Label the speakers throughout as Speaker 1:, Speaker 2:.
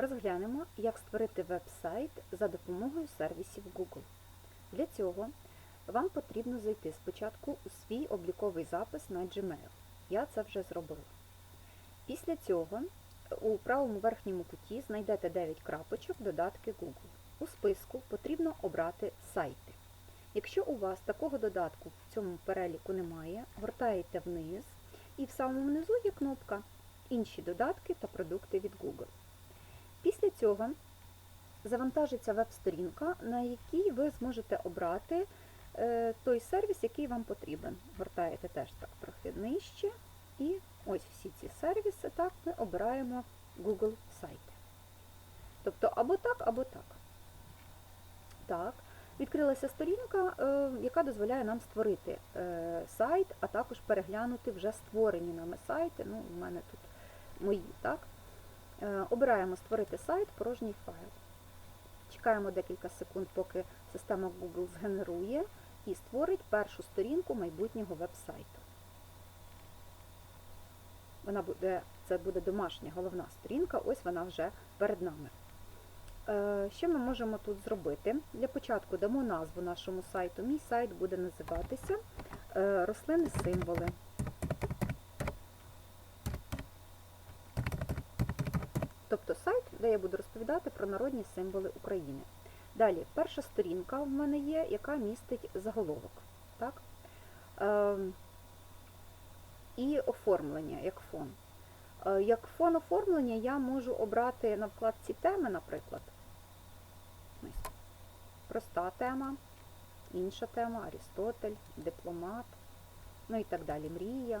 Speaker 1: Розглянемо, як створити веб-сайт за допомогою сервісів Google. Для цього вам потрібно зайти спочатку у свій обліковий запис на Gmail. Я це вже зробила. Після цього у правому верхньому куті знайдете 9 крапочок додатки Google. У списку потрібно обрати сайти. Якщо у вас такого додатку в цьому переліку немає, гортаєте вниз і в самому низу є кнопка Інші додатки та продукти від Google. Цього завантажиться веб-сторінка, на якій ви зможете обрати е, той сервіс, який вам потрібен. Гортаєте теж так трохи нижче. І ось всі ці сервіси, так, ми обираємо Google сайти. Тобто або так, або так. Так, відкрилася сторінка, е, яка дозволяє нам створити е, сайт, а також переглянути вже створені нами сайти. Ну, у мене тут мої, так. Е, Обираємо створити сайт, порожній файл. Чекаємо декілька секунд, поки система Google згенерує і створить першу сторінку майбутнього веб-сайту. Вона буде, це буде домашня головна сторінка, ось вона вже перед нами. Е, Що ми можемо тут зробити? Для початку дамо назву нашому сайту. Мій сайт буде називатися е, Рослини символи. Тобто сайт, де я буду розповідати про народні символи України. Далі, перша сторінка в мене є, яка містить заголовок. Так? Е, і оформлення як фон. Е, Як фон оформлення я можу обрати на вкладці теми, наприклад. Проста тема, інша тема, Арістотель, дипломат, ну і так далі, мрія.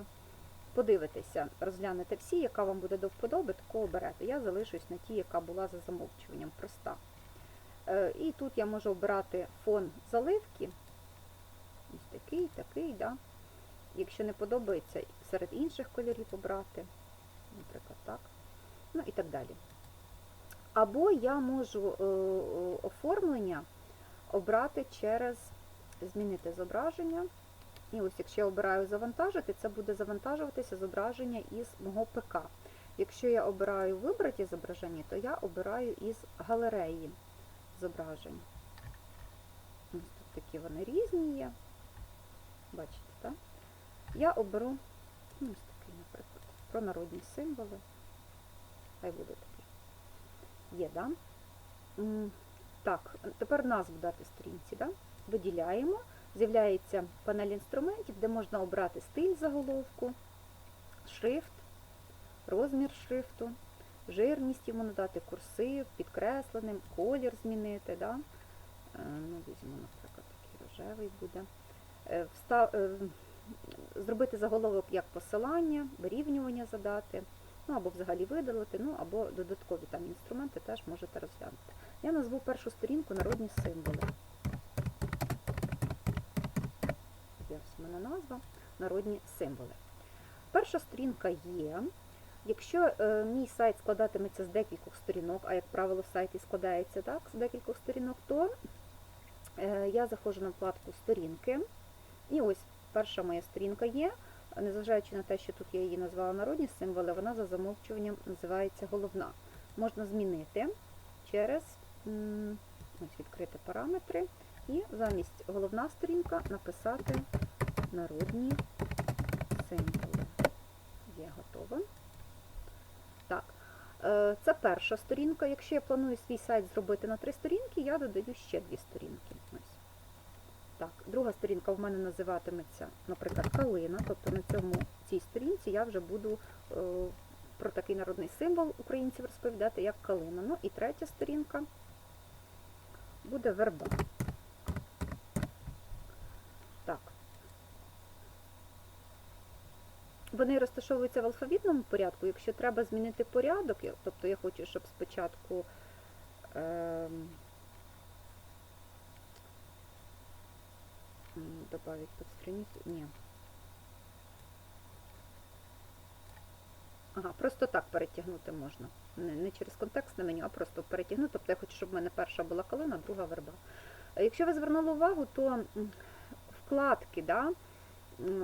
Speaker 1: Подивитися, розглянете всі, яка вам буде до вподоби, таку оберете. Я залишусь на тій, яка була за замовчуванням, проста. Е, І тут я можу обрати фон заливки. Ось такий, такий, да. Якщо не подобається, серед інших кольорів обрати, наприклад, так. Ну і так далі. Або я можу е, е, оформлення обрати через змінити зображення. І ось, якщо я обираю завантажити, це буде завантажуватися зображення із мого ПК. Якщо я обираю вибраті зображення, то я обираю із галереї зображень. Ось тут такі вони різні є. Бачите, так? Я оберу ну, ось такий, наприклад, про народні символи. Хай буде такий. Є? М, Так, тепер назву дати сторінці. Да? Виділяємо. З'являється панель інструментів, де можна обрати стиль заголовку, шрифт, розмір шрифту, жирність йому надати, курсив, підкресленим, колір змінити. Да? Е, Ну, візьмемо, наприклад, такий рожевий буде. Е, вста- е, Зробити заголовок як посилання, вирівнювання задати, ну або взагалі видалити, ну або додаткові там інструменти теж можете розглянути. Я назву першу сторінку народні символи. Ось в мене назва народні символи. Перша сторінка є. Якщо е, мій сайт складатиметься з декількох сторінок, а як правило, сайт і складається так, з декількох сторінок, то е, я заходжу на вкладку сторінки. І ось перша моя сторінка є. Незважаючи на те, що тут я її назвала народні символи, вона за замовчуванням називається головна. Можна змінити через ось відкрити параметри і замість головна сторінка написати народні символи. Є готово. Так, е, це перша сторінка. Якщо я планую свій сайт зробити на три сторінки, я додаю ще дві сторінки. Так, друга сторінка в мене називатиметься, наприклад, калина. Тобто на цьому цій сторінці я вже буду е, про такий народний символ українців розповідати, як калина. Ну і третя сторінка буде верба. Так. Вони розташовуються в алфавітному порядку. Якщо треба змінити порядок, тобто я хочу, щоб спочатку м, добавить под страницу. Ні. Ага, просто так перетягнути можна. Не, не через контекстне меню, а просто перетягнути. Тобто я хочу, щоб в мене перша була калина, друга верба. Е, Якщо ви звернули увагу, то вкладки, да,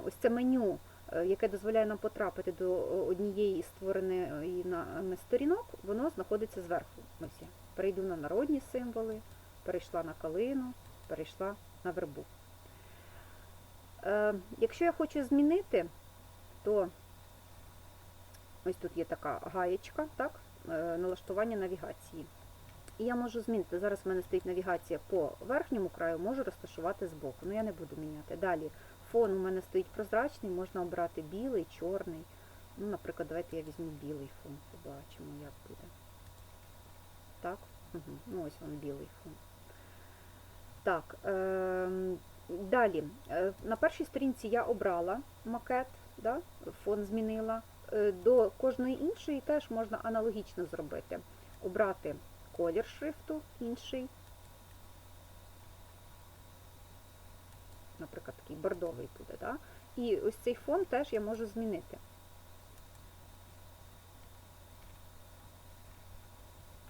Speaker 1: ось це меню е, яке дозволяє нам потрапити до однієї із створеної нами сторінок, воно знаходиться зверху. Ось я перейду на народні символи, перейшла на калину, перейшла на вербу. Е, Якщо я хочу змінити, то ось тут є така гаєчка, так, е, налаштування навігації. І я можу змінити. Зараз в мене стоїть навігація по верхньому краю, можу розташувати збоку. Ну я не буду міняти. Далі фон у мене стоїть прозрачний, можна обрати білий, чорний. Ну, наприклад, давайте я візьму білий фон, побачимо, як буде. Так, угу. ну ось він білий фон. Так, е далі. На першій сторінці я обрала макет, да? фон змінила. Е, До кожної іншої теж можна аналогічно зробити. Обрати колір шрифту інший. Наприклад, такий бордовий буде. Да? І ось цей фон теж я можу змінити.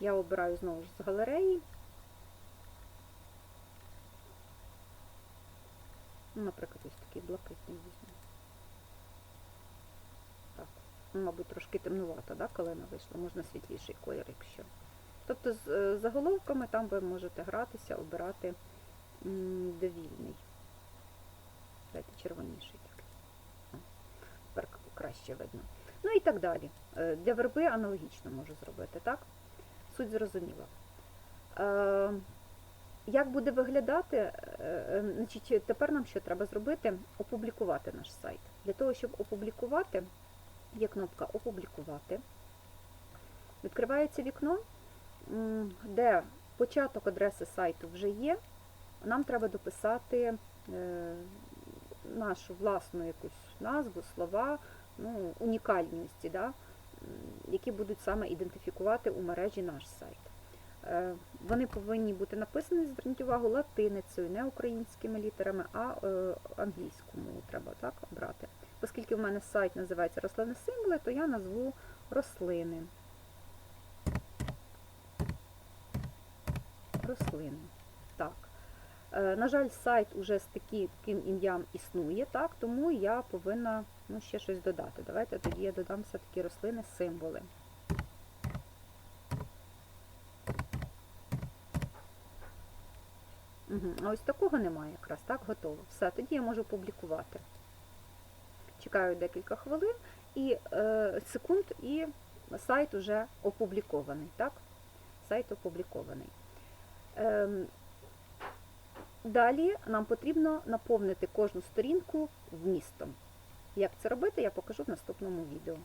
Speaker 1: Я обираю знову ж з галереї. Ну, наприклад, ось такий блакитний візьму. Так, ну, мабуть, трошки темнувато, да, калина вийшла, можна світліший колір, якщо. Тобто з е, заголовками там ви можете гратися, обирати довільний. Дайте червоніший. Тепер краще видно. Ну і так далі. Е, Для верби аналогічно можу зробити, так? Суть зрозуміла. Е, Як буде виглядати, е, значить, тепер нам що треба зробити? Опублікувати наш сайт. Для того, щоб опублікувати, є кнопка Опублікувати. Відкривається вікно, де початок адреси сайту вже є. Нам треба дописати нашу власну якусь назву, слова, ну, унікальності, да, які будуть саме ідентифікувати у мережі наш сайт. Е, Вони повинні бути написані, зверніть увагу, латиницею, не українськими літерами, а е, англійську мову треба так обрати. Оскільки в мене сайт називається рослини символи, то я назву рослини. Рослини. Е, На жаль, сайт уже з таким ім'ям існує, так, тому я повинна ну, ще щось додати. Давайте тоді я додам все-таки рослини символи. Угу. Ось такого немає якраз, так, готово. Все, тоді я можу публікувати. Чекаю декілька хвилин і е, секунд, і сайт вже опублікований. Так? Сайт опублікований. Ем, Далі нам потрібно наповнити кожну сторінку вмістом. Як це робити, я покажу в наступному відео.